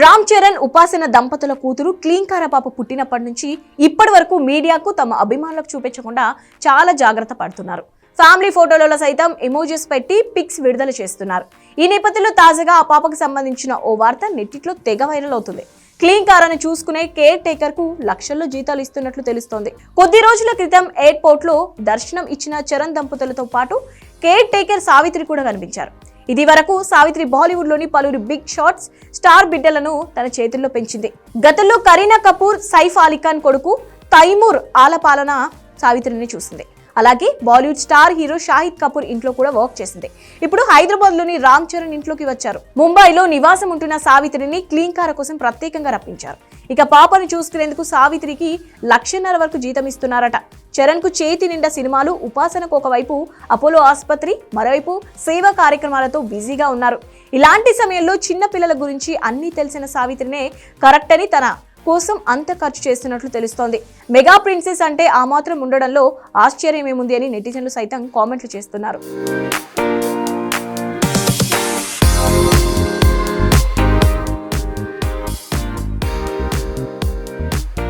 రామ్ చరణ్ ఉపాసన దంపతుల కూతురు క్లీంకార పాప పుట్టినప్పటి నుంచి ఇప్పటి వరకు మీడియాకు తమ అభిమానులకు చూపించకుండా చాలా జాగ్రత్త పడుతున్నారు. ఫ్యామిలీ ఫోటోలలో సైతం ఎమోజెస్ పెట్టి పిక్స్ విడుదల చేస్తున్నారు. ఈ నేపథ్యంలో తాజాగా ఆ పాపకు సంబంధించిన ఓ వార్త నెట్టిట్లో తెగ వైరల్ అవుతుంది. క్లీన్ కారాన్ని చూసుకునే కేర్ టేకర్కు లక్షల్లో జీతాలు ఇస్తున్నట్లు తెలుస్తోంది. కొద్ది రోజుల క్రితం ఎయిర్పోర్ట్లో దర్శనం ఇచ్చిన చరణ్ దంపతులతో పాటు కేర్ టేకర్ సావిత్రి కూడా కనిపించారు. ఇది వరకు సావిత్రి బాలీవుడ్లోని పలువురు బిగ్ షాట్స్ స్టార్ బిడ్డలను తన చేతుల్లో పెంచింది. గతంలో కరీనా కపూర్ సైఫ్ అలీఖాన్ కొడుకు తైమూర్ ఆలపాలన సావిత్రిని చూసింది. అలాగే Bollywood star hero Shahid Kapoor ఇంట్లో కూడా వర్క్ చేసింది. ఇప్పుడు హైదరాబాద్లోని రామ్ చరణ్ ఇంట్లోకి వచ్చారు. ముంబైలో నివాసం ఉంటున్న సావిత్రిని క్లీన్ కార కోసం ప్రత్యేకంగా రప్పించారు. ఇక పాపను చూసుకునేందుకు సావిత్రికి లక్షన్నర వరకు జీతం ఇస్తున్నారట. చరణ్కు చేతి నిండా సినిమాలు ఉపాసనకు ఒకవైపు అపోలో ఆసుపత్రి మరోవైపు సేవా కార్యక్రమాలతో బిజీగా ఉన్నారు. ఇలాంటి సమయంలో చిన్న పిల్లల గురించి అన్నీ తెలిసిన సావిత్రినే కరెక్ట్ అని తన కోసం అంత ఖర్చు చేస్తున్నట్లు తెలుస్తోంది. మెగా ప్రిన్సెస్ అంటే ఆ మాత్రం ఉండడంలో ఆశ్చర్యమేముంది అని నెటిజన్లు సైతం కామెంట్లు చేస్తున్నారు.